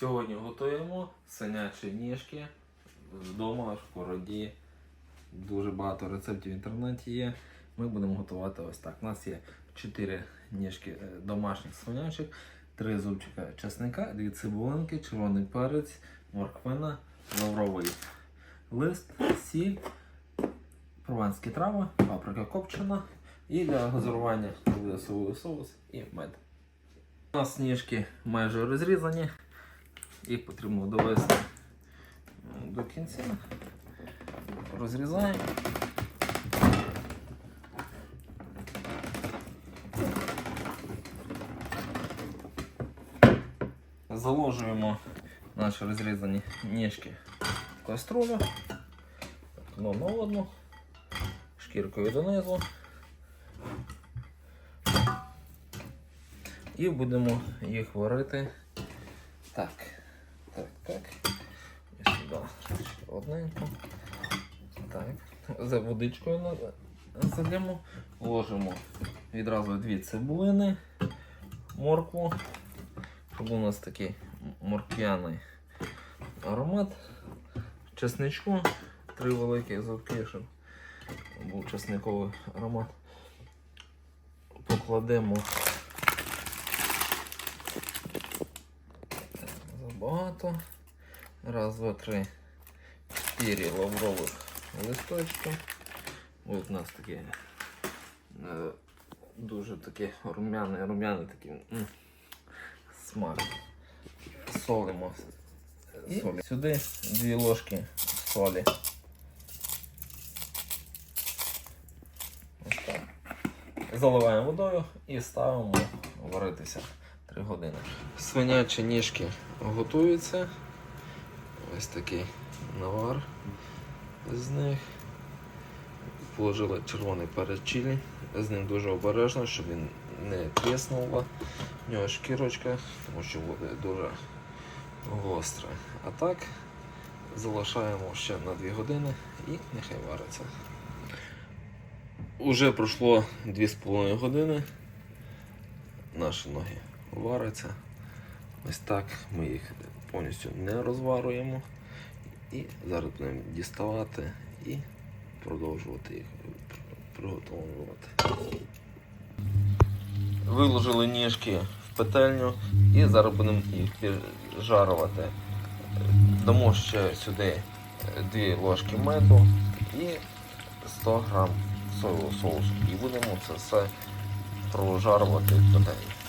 Сьогодні готуємо свинячі ніжки вдома в скороді. Дуже багато рецептів в інтернеті є. Ми будемо готувати ось так. У нас є 4 ніжки е, домашніх свинячих, 3 зубчика чесника, 2 цибулинки, червоний перець, морквина, лавровий лист, сіль, прованські трави, паприка копчена і для газування соус і мед. У нас ніжки майже розрізані, їх потрібно довести до кінця. Розрізаємо. Заложуємо наші розрізані ніжки в каструлю. Одну на одну, шкіркою донизу. І будемо їх варити. Так, так, так. І сюди ще одненько. Так. За водичкою на- засадимо. Ложимо відразу дві цибулини, моркву, щоб у нас такий м- морквяний аромат. Чесничку, три великі зубки, щоб був чесниковий аромат. Покладемо забагато. Раз, два, три, чотири лаврових листочки. Ось у нас такі е, дуже такі рум'яний такий м, смак. Солимо. Солі. Сюди дві ложки солі. Ось так. Заливаємо водою і ставимо варитися 3 години. Свинячі ніжки готуються. Ось такий навар з них. Положили червоний перець чилі. З ним дуже обережно, щоб він не тріснув. В нього шкірочка, тому що буде дуже гостре. А так залишаємо ще на 2 години і нехай вариться. Уже пройшло 2,5 години. Наші ноги варяться. Ось так ми їх повністю не розварюємо. І зараз будемо діставати і продовжувати їх приготовувати. Виложили ніжки в петельню і зараз будемо їх піджарувати. Дамо ще сюди 2 ложки меду і 100 грам соєвого соусу. І будемо це все прожарувати в петельні.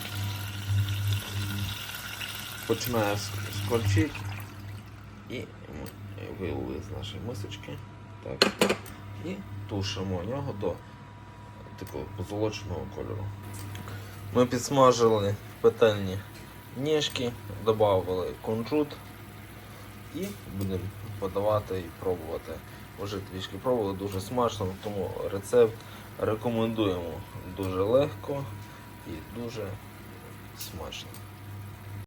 Починає скорчити і ми вилили з нашої мисочки. Так. І тушимо нього до такого позолоченого кольору. Ми підсмажили петельні ніжки, додали кунжут і будемо подавати і пробувати. Вже трішки пробували, дуже смачно, тому рецепт рекомендуємо дуже легко і дуже смачно.